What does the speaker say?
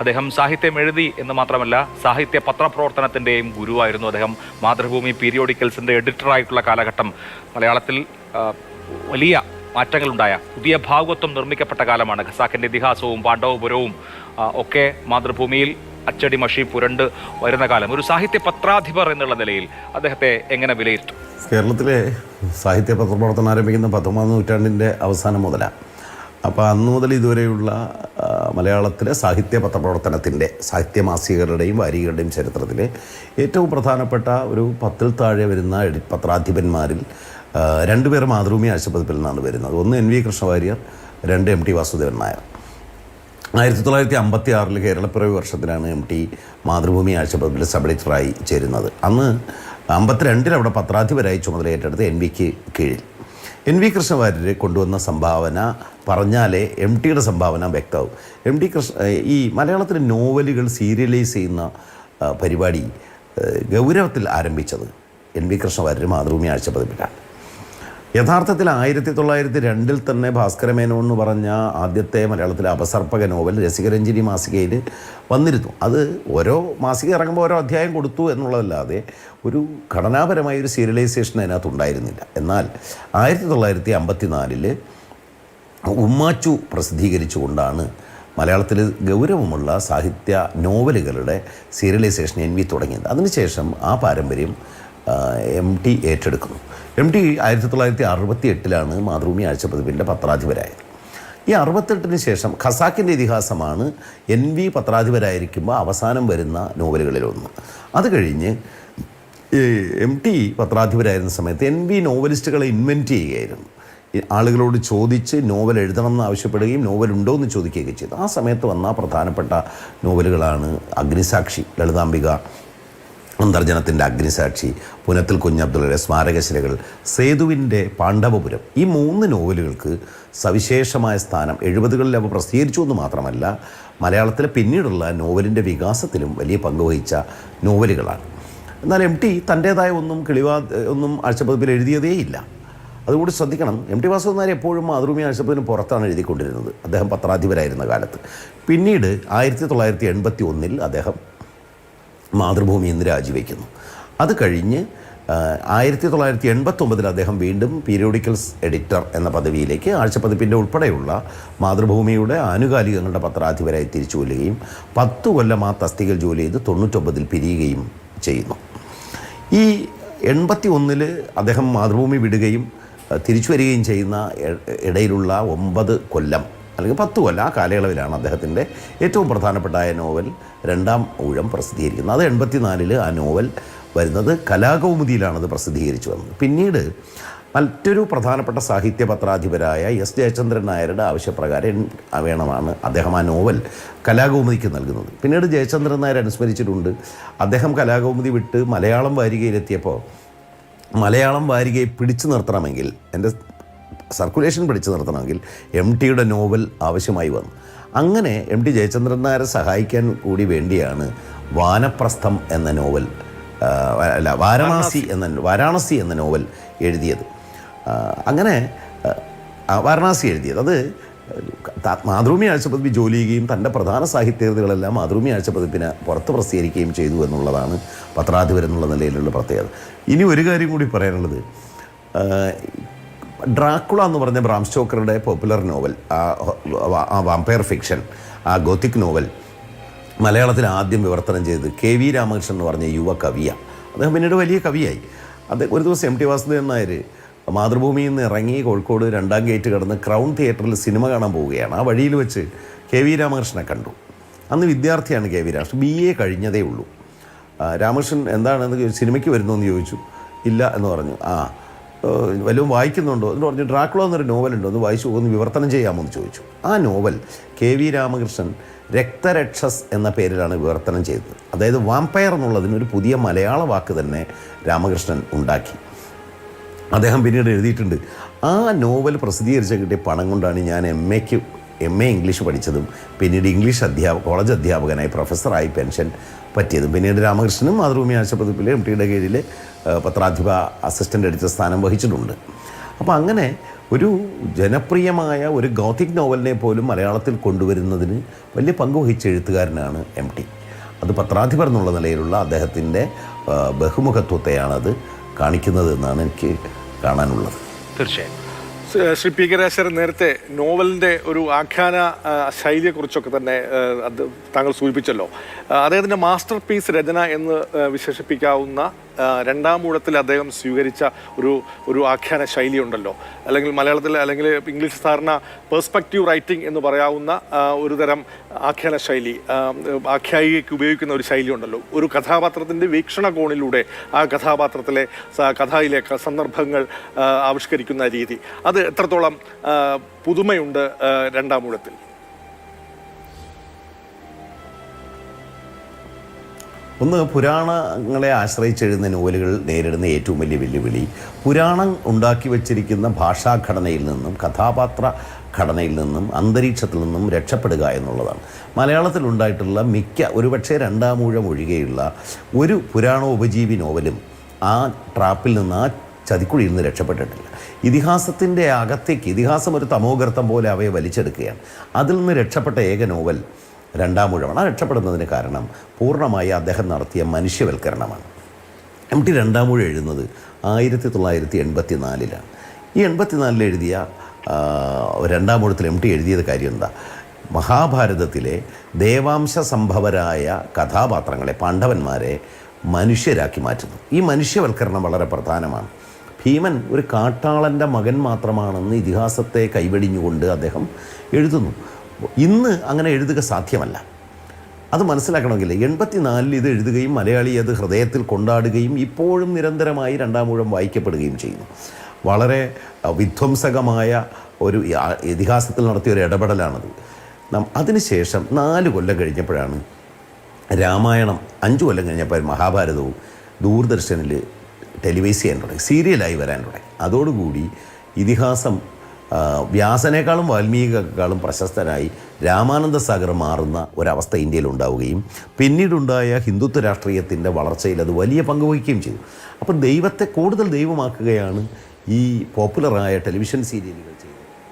അദ്ദേഹം സാഹിത്യം എഴുതി എന്ന് മാത്രമല്ല സാഹിത്യ പത്രപ്രവർത്തനത്തിന്റെയും ഗുരുവായിരുന്നു അദ്ദേഹം. മാതൃഭൂമി പീരിയോഡിക്കൽസിന്റെ എഡിറ്ററായിട്ടുള്ള കാലഘട്ടം. മലയാളത്തിൽ വലിയ മാറ്റങ്ങളുണ്ടായ പുതിയ ഭാഗവത്വം നിർമ്മിക്കപ്പെട്ട കാലമാണ്. ഖസാക്കിന്റെ ഇതിഹാസവും പാണ്ഡവപുരവും ഒക്കെ മാതൃഭൂമിയിൽ അച്ചടി മഷി പുരണ്ട് വരുന്ന കാലം. ഒരു സാഹിത്യ പത്രാധിപർ എന്നുള്ള നിലയിൽ അദ്ദേഹത്തെ എങ്ങനെ വിലയിരുത്തും? കേരളത്തിലെ സാഹിത്യ പത്രപ്രവർത്തനം ആരംഭിക്കുന്ന പത്തൊമ്പതാം നൂറ്റാണ്ടിന്റെ അവസാനം മുതലാണ് അപ്പോൾ അന്ന് മുതൽ ഇതുവരെയുള്ള മലയാളത്തിലെ സാഹിത്യ പത്രപ്രവർത്തനത്തിന്റെ സാഹിത്യ മാസികകളുടെയും വാരികകളുടെയും ചരിത്രത്തിലെ ഏറ്റവും പ്രധാനപ്പെട്ട ഒരു പത്തിൽ താഴെ വരുന്ന പത്രാധിപന്മാരിൽ രണ്ടുപേർ മാതൃഭൂമി ആഴ്ചപ്പതിപ്പിൽ നിന്നാണ് വരുന്നത്. ഒന്ന് എൻ വി കൃഷ്ണവാര്യർ രണ്ട് എം ടി വാസുദേവൻ നായർ. ആയിരത്തി തൊള്ളായിരത്തി അമ്പത്തി ആറിൽ കേരളപ്പിറവി വർഷത്തിലാണ് എം ടി മാതൃഭൂമി ആഴ്ചപ്പതിപ്പിൽ സബ് എഡിറ്ററായി ചേരുന്നത്. അന്ന് അമ്പത്തിരണ്ടിൽ അവിടെ പത്രാധിപരായി ചുമതലയേറ്റെടുത്ത് എൻ വിക്ക് കീഴിൽ. എൻ വി കൃഷ്ണവാര്യർ കൊണ്ടുവന്ന സംഭാവന പറഞ്ഞാലേ എം ടിയുടെ സംഭാവന വ്യക്തമാവും. എം ടി കൃഷ്ണ ഈ മലയാളത്തിലെ നോവലുകൾ സീരിയലൈസ് ചെയ്യുന്ന പരിപാടി ഗൗരവത്തിൽ ആരംഭിച്ചത് എൻ വി കൃഷ്ണവാര്യർ മാതൃഭൂമി ആഴ്ചപ്പതിപ്പിലാണ് യഥാർത്ഥത്തിൽ ആയിരത്തി തൊള്ളായിരത്തി രണ്ടിൽ തന്നെ ഭാസ്കരമേനോ എന്ന് പറഞ്ഞ ആദ്യത്തെ മലയാളത്തിലെ അപസർപ്പക നോവൽ രസികരഞ്ജിനി മാസികയിൽ വന്നിരുന്നു. അത് ഓരോ മാസിക ഇറങ്ങുമ്പോൾ ഓരോ അധ്യായം കൊടുത്തു എന്നുള്ളതല്ലാതെ ഒരു ഘടനാപരമായ ഒരു സീരിയലൈസേഷൻ അതിനകത്ത് ഉണ്ടായിരുന്നില്ല. എന്നാൽ ആയിരത്തി തൊള്ളായിരത്തി അമ്പത്തി ഉമ്മാച്ചു പ്രസിദ്ധീകരിച്ചുകൊണ്ടാണ് മലയാളത്തിൽ ഗൗരവമുള്ള സാഹിത്യ നോവലുകളുടെ സീരിയലൈസേഷൻ എൻ വി തുടങ്ങിയത്. അതിനുശേഷം ആ പാരമ്പര്യം എം ടി ഏറ്റെടുക്കുന്നു. എം ടി ആയിരത്തി തൊള്ളായിരത്തി അറുപത്തി എട്ടിലാണ് മാതൃഭൂമി ആഴ്ചപ്പതിപ്പിന്റെ പത്രാധിപരായത്. ഈ അറുപത്തെട്ടിന് ശേഷം ഖസാക്കിന്റെ ഇതിഹാസമാണ് എൻ വി പത്രാധിപരായിരിക്കുമ്പോൾ അവസാനം വരുന്ന നോവലുകളിലൊന്ന് അത് കഴിഞ്ഞ് എം ടി പത്രാധിപരായിരുന്ന സമയത്ത് എൻ വി നോവലിസ്റ്റുകളെ ഇൻവെന്റ് ചെയ്യുകയായിരുന്നു. ആളുകളോട് ചോദിച്ച് നോവൽ എഴുതണം എന്ന് ആവശ്യപ്പെടുകയും നോവൽ ഉണ്ടോ എന്ന് ചോദിക്കുകയൊക്കെ ചെയ്തു. ആ സമയത്ത് വന്ന പ്രധാനപ്പെട്ട നോവലുകളാണ് അഗ്നിസാക്ഷി ലളിതാംബിക അന്തർജനത്തിന്റെ അഗ്നിസാക്ഷി പുനത്തിൽ കുഞ്ഞബ്ദുള്ളയുടെ സ്മാരകശിലകൾ സേതുവിന്റെ പാണ്ഡവപുരം. ഈ മൂന്ന് നോവലുകൾക്ക് സവിശേഷമായ സ്ഥാനം എഴുപതുകളിൽ അവ പ്രസിദ്ധീകരിച്ചു എന്ന് മാത്രമല്ല മലയാളത്തിലെ പിന്നീടുള്ള നോവലിന്റെ വികാസത്തിലും വലിയ പങ്കുവഹിച്ച നോവലുകളാണ്. എന്നാൽ എം ടി തന്റേതായ ഒന്നും കിളിവാ ഒന്നും ആഴ്ചപ്പതിപ്പിൽ എഴുതിയതേയില്ല അതുകൂടി ശ്രദ്ധിക്കണം എം ടി വാസുദേവൻ നായർ എപ്പോഴും മാതൃഭൂമി ആഴ്ചപ്പതിന് പുറത്താണ് എഴുതിക്കൊണ്ടിരുന്നത്. അദ്ദേഹം പത്രാധിപരായിരുന്ന കാലത്ത്. പിന്നീട് ആയിരത്തി തൊള്ളായിരത്തി എൺപത്തി ഒന്നിൽ അദ്ദേഹം മാതൃഭൂമി ഇന്ന് രാജിവെക്കുന്നു. അത് കഴിഞ്ഞ് ആയിരത്തി തൊള്ളായിരത്തി എൺപത്തൊമ്പതിൽ അദ്ദേഹം വീണ്ടും പീരിയോഡിക്കൽസ് എഡിറ്റർ എന്ന പദവിയിലേക്ക് ആഴ്ചപ്പതിപ്പിന്റെ ഉൾപ്പെടെയുള്ള മാതൃഭൂമിയുടെ ആനുകാലികങ്ങളുടെ പത്രാധിപരായി തിരിച്ചു കൊല്ലുകയും പത്ത് കൊല്ലം ആ തസ്തികയിൽ ജോലി ചെയ്ത് തൊണ്ണൂറ്റൊമ്പതിൽ പിരിയുകയും ചെയ്യുന്നു. ഈ എൺപത്തി ഒന്നിൽ അദ്ദേഹം മാതൃഭൂമി വിടുകയും തിരിച്ചു വരികയും ചെയ്യുന്ന ഇടയിലുള്ള ഒമ്പത് കൊല്ലം അല്ലെങ്കിൽ പത്ത് കൊല്ലം ആ കാലയളവിലാണ് അദ്ദേഹത്തിന്റെ ഏറ്റവും പ്രധാനപ്പെട്ട ആ നോവൽ രണ്ടാം ഊഴം പ്രസിദ്ധീകരിക്കുന്നത്. അത് എൺപത്തിനാലിൽ ആ നോവൽ വരുന്നത് കലാകൗമുദിയിലാണത് പ്രസിദ്ധീകരിച്ചു വന്നത്. പിന്നീട് മറ്റൊരു പ്രധാനപ്പെട്ട സാഹിത്യ പത്രാധിപരായ എസ് ജയചന്ദ്രൻ നായരുടെ ആവശ്യപ്രകാരം വേണമാണ് അദ്ദേഹം ആ നോവൽ കലാകൗമുദിക്ക് നൽകുന്നത്. പിന്നീട് ജയചന്ദ്രൻ നായർ അനുസ്മരിച്ചിട്ടുണ്ട്. അദ്ദേഹം കലാകൗമുദി വിട്ട് മലയാളം വാരികയിലെത്തിയപ്പോൾ മലയാളം വാരികയെ പിടിച്ചു നിർത്തണമെങ്കിൽ എന്റെ സർക്കുലേഷൻ പിടിച്ചു നിർത്തണമെങ്കിൽ എം ടിയുടെ നോവൽ ആവശ്യമായി വന്നു. അങ്ങനെ എം ടി ജയചന്ദ്രൻ നായരെ സഹായിക്കാൻ കൂടി വേണ്ടിയാണ് വാനപ്രസ്ഥം എന്ന നോവൽ അല്ല വാരണാസി എന്ന വാരാണസി എന്ന നോവൽ എഴുതിയത്. അങ്ങനെ വാരണാസി എഴുതിയത്. അത് മാതൃഭൂമി ആഴ്ചപ്പതിപ്പ് ജോലി ചെയ്യുകയും തന്റെ പ്രധാന സാഹിത്യകൃതികളെല്ലാം മാതൃഭൂമി ആഴ്ചപ്പതിപ്പിനെ പുറത്ത് പ്രസിദ്ധീകരിക്കുകയും ചെയ്തു എന്നുള്ളതാണ് പത്രാധിപരെന്നുള്ള നിലയിലുള്ള പ്രത്യേകത. ഇനി ഒരു കാര്യം കൂടി പറയാനുള്ളത്. ഡ്രാക്കുള എന്ന് പറഞ്ഞ ബ്രാം സ്റ്റോക്കറുടെ പോപ്പുലർ നോവൽ വാമ്പയർ ഫിക്ഷൻ ആ ഗോത്തിക് നോവൽ മലയാളത്തിൽ ആദ്യം വിവർത്തനം ചെയ്തത് കെ വി രാമകൃഷ്ണൻ എന്ന് പറഞ്ഞ യുവ കവിയാണ് അദ്ദേഹം പിന്നീട് വലിയ കവിയായി. അത് ഒരു ദിവസം എം ടി വാസുദേവൻ നായർ മാതൃഭൂമിയിൽ നിന്ന് ഇറങ്ങി കോഴിക്കോട് രണ്ടാം ഗേറ്റ് കടന്ന് ക്രൗൺ തിയേറ്ററിൽ സിനിമ കാണാൻ പോവുകയാണ്. ആ വഴിയിൽ വെച്ച് കെ വി രാമകൃഷ്ണനെ കണ്ടു. അന്ന് വിദ്യാർത്ഥിയാണ് K V Ramakrishnan. B A കഴിഞ്ഞതേ ഉള്ളൂ. രാമകൃഷ്ണൻ എന്താണെന്ന് സിനിമയ്ക്ക് വരുന്നു എന്ന് ചോദിച്ചു. ഇല്ല എന്ന് പറഞ്ഞു. ആ വല്ലതും വായിക്കുന്നുണ്ടോ? എന്ന് പറഞ്ഞു ഡ്രാക്കുള എന്നൊരു നോവലുണ്ടോ. ഒന്ന് വായിച്ചു ഒന്ന് വിവർത്തനം ചെയ്യാമോ എന്ന് ചോദിച്ചു. ആ novel K V Ramakrishnan Raktharakshas എന്ന പേരിലാണ് വിവർത്തനം ചെയ്തത്. അതായത് വാമ്പയർ എന്നുള്ളതിന് ഒരു പുതിയ മലയാള വാക്ക് തന്നെ രാമകൃഷ്ണൻ ഉണ്ടാക്കി. അദ്ദേഹം പിന്നീട് എഴുതിയിട്ടുണ്ട് ആ നോവൽ പ്രസിദ്ധീകരിച്ച കിട്ടിയ പണം കൊണ്ടാണ് ഞാൻ എം എക്ക് എം എ ഇംഗ്ലീഷ് പഠിച്ചതും പിന്നീട് ഇംഗ്ലീഷ് അധ്യാപക കോളേജ് അധ്യാപകനായി പ്രൊഫസറായി പെൻഷൻ പറ്റിയതും. പിന്നീട് രാമകൃഷ്ണനും മാതൃഭൂമി ആശുപത്രിയിലെ എം ടിയുടെ കീഴിൽ പത്രാധിപ അസിസ്റ്റന്റ് എടുത്ത സ്ഥാനം വഹിച്ചിട്ടുണ്ട്. അപ്പോൾ അങ്ങനെ ഒരു ജനപ്രിയമായ ഒരു ഗോത്തിക് നോവലിനെ പോലും മലയാളത്തിൽ കൊണ്ടുവരുന്നതിന് വലിയ പങ്ക് വഹിച്ച എഴുത്തുകാരനാണ് എം ടി അത് പത്രാധിപർ എന്നുള്ള നിലയിലുള്ള അദ്ദേഹത്തിന്റെ ബഹുമുഖത്വത്തെയാണത് കാണിക്കുന്നത് എന്നാണ് എനിക്ക് കാണാനുള്ളത്. തീർച്ചയായും. ശ്രീ- പി കരാശർ നേരത്തെ നോവലിന്റെ ഒരു ആഖ്യാന ശൈലിയെക്കുറിച്ചൊക്കെ തന്നെ താങ്കൾ സൂചിപ്പിച്ചല്ലോ. അദ്ദേഹത്തിന്റെ മാസ്റ്റർ പീസ് രചന എന്ന് വിശേഷിപ്പിക്കാവുന്ന രണ്ടാം ഊഴത്തിൽ അദ്ദേഹം സ്വീകരിച്ച ഒരു ഒരു ആഖ്യാന ശൈലി ഉണ്ടല്ലോ അല്ലെങ്കിൽ മലയാളത്തിൽ അല്ലെങ്കിൽ ഇംഗ്ലീഷ് സാധാരണ പേഴ്സ്പെക്റ്റീവ് റൈറ്റിംഗ് എന്ന് പറയാവുന്ന ഒരു തരം ആഖ്യാന ശൈലി ആഖ്യായികയ്ക്ക് ഉപയോഗിക്കുന്ന ഒരു ശൈലി ഉണ്ടല്ലോ ഒരു കഥാപാത്രത്തിന്റെ വീക്ഷണകോണിലൂടെ ആ കഥാപാത്രത്തിലെ കഥയിലെ സന്ദർഭങ്ങൾ ആവിഷ്കരിക്കുന്ന രീതി. അത് എത്രത്തോളം പുതുമയുണ്ട് രണ്ടാം ഊഴത്തിൽ? ഒന്ന് പുരാണങ്ങളെ ആശ്രയിച്ചെഴുതുന്ന നോവലുകൾ നേരിടുന്ന ഏറ്റവും വലിയ വെല്ലുവിളി. പുരാണം ഉണ്ടാക്കി വച്ചിരിക്കുന്ന ഭാഷാഘടനയിൽ നിന്നും കഥാപാത്ര ഘടനയിൽ നിന്നും അന്തരീക്ഷത്തിൽ നിന്നും രക്ഷപ്പെടുക എന്നുള്ളതാണ്. മലയാളത്തിൽ ഉണ്ടായിട്ടുള്ള മിക്ക ഒരുപക്ഷെ രണ്ടാമൂഴം ഒഴികെയുള്ള ഒരു പുരാണോപജീവി നോവലും ആ ട്രാപ്പിൽ നിന്ന് ആ ചതിക്കുഴിയിൽ നിന്ന് രക്ഷപ്പെട്ടിട്ടില്ല. ഇതിഹാസത്തിന്റെ അകത്തേക്ക് ഇതിഹാസം ഒരു തമോഗർത്തം പോലെ അവയെ വലിച്ചെടുക്കുകയാണ്. അതിൽ നിന്ന് രക്ഷപ്പെട്ട ഏക നോവൽ രണ്ടാമൂഴമാണ് ആ രക്ഷപ്പെടുന്നതിന് കാരണം പൂർണമായി അദ്ദേഹം നടത്തിയ മനുഷ്യവൽക്കരണമാണ്. എം ടി രണ്ടാം രണ്ടാമൂഴം എഴുതുന്നത് ആയിരത്തി തൊള്ളായിരത്തി എൺപത്തി നാലിലാണ് ഈ എൺപത്തിനാലിൽ എഴുതിയ രണ്ടാം ഊഴത്തിൽ എം ടി എഴുതിയത് കാര്യം എന്താ? മഹാഭാരതത്തിലെ ദേവാംശ സംഭവരായ കഥാപാത്രങ്ങളെ പാണ്ഡവന്മാരെ മനുഷ്യരാക്കി മാറ്റുന്നു. ഈ മനുഷ്യവൽക്കരണം വളരെ പ്രധാനമാണ്. ഭീമൻ ഒരു കാട്ടാളന്റെ മകൻ മാത്രമാണെന്ന് ഇതിഹാസത്തെ കൈവെടിഞ്ഞുകൊണ്ട് അദ്ദേഹം എഴുതുന്നു. ഇന്ന് അങ്ങനെ എഴുതുക സാധ്യമല്ല. അത് മനസ്സിലാക്കണമെങ്കിൽ എൺപത്തിനാലിൽ ഇത് എഴുതുകയും മലയാളി അത് ഹൃദയത്തിൽ കൊണ്ടാടുകയും ഇപ്പോഴും നിരന്തരമായി രണ്ടാമൂഴം വായിക്കപ്പെടുകയും ചെയ്യുന്നു. വളരെ വിധ്വംസകമായ ഒരു ഇതിഹാസത്തിൽ നടത്തിയ ഒരു ഇടപെടലാണത്. അതിനുശേഷം നാല് കൊല്ലം കഴിഞ്ഞപ്പോഴാണ് രാമായണം അഞ്ച് കൊല്ലം കഴിഞ്ഞപ്പോൾ മഹാഭാരതവും ദൂരദർശനിൽ ടെലിവൈസ് ചെയ്യാൻ തുടങ്ങി സീരിയലായി വരാൻ തുടങ്ങി. അതോടുകൂടി ഇതിഹാസം വ്യാസനേക്കാളും വാൽമീകിയേക്കാളും പ്രശസ്തനായി രാമാനന്ദ സാഗർ മാറുന്ന ഒരവസ്ഥ ഇന്ത്യയിൽ ഉണ്ടാവുകയും പിന്നീടുണ്ടായ ഹിന്ദുത്വ രാഷ്ട്രീയത്തിന്റെ വളർച്ചയിൽ അത് വലിയ പങ്ക് വഹിക്കുകയും ചെയ്തു. അപ്പോൾ ദൈവത്തെ കൂടുതൽ ദൈവമാക്കുകയാണ് ഈ പോപ്പുലറായ ടെലിവിഷൻ സീരിയലുകൾ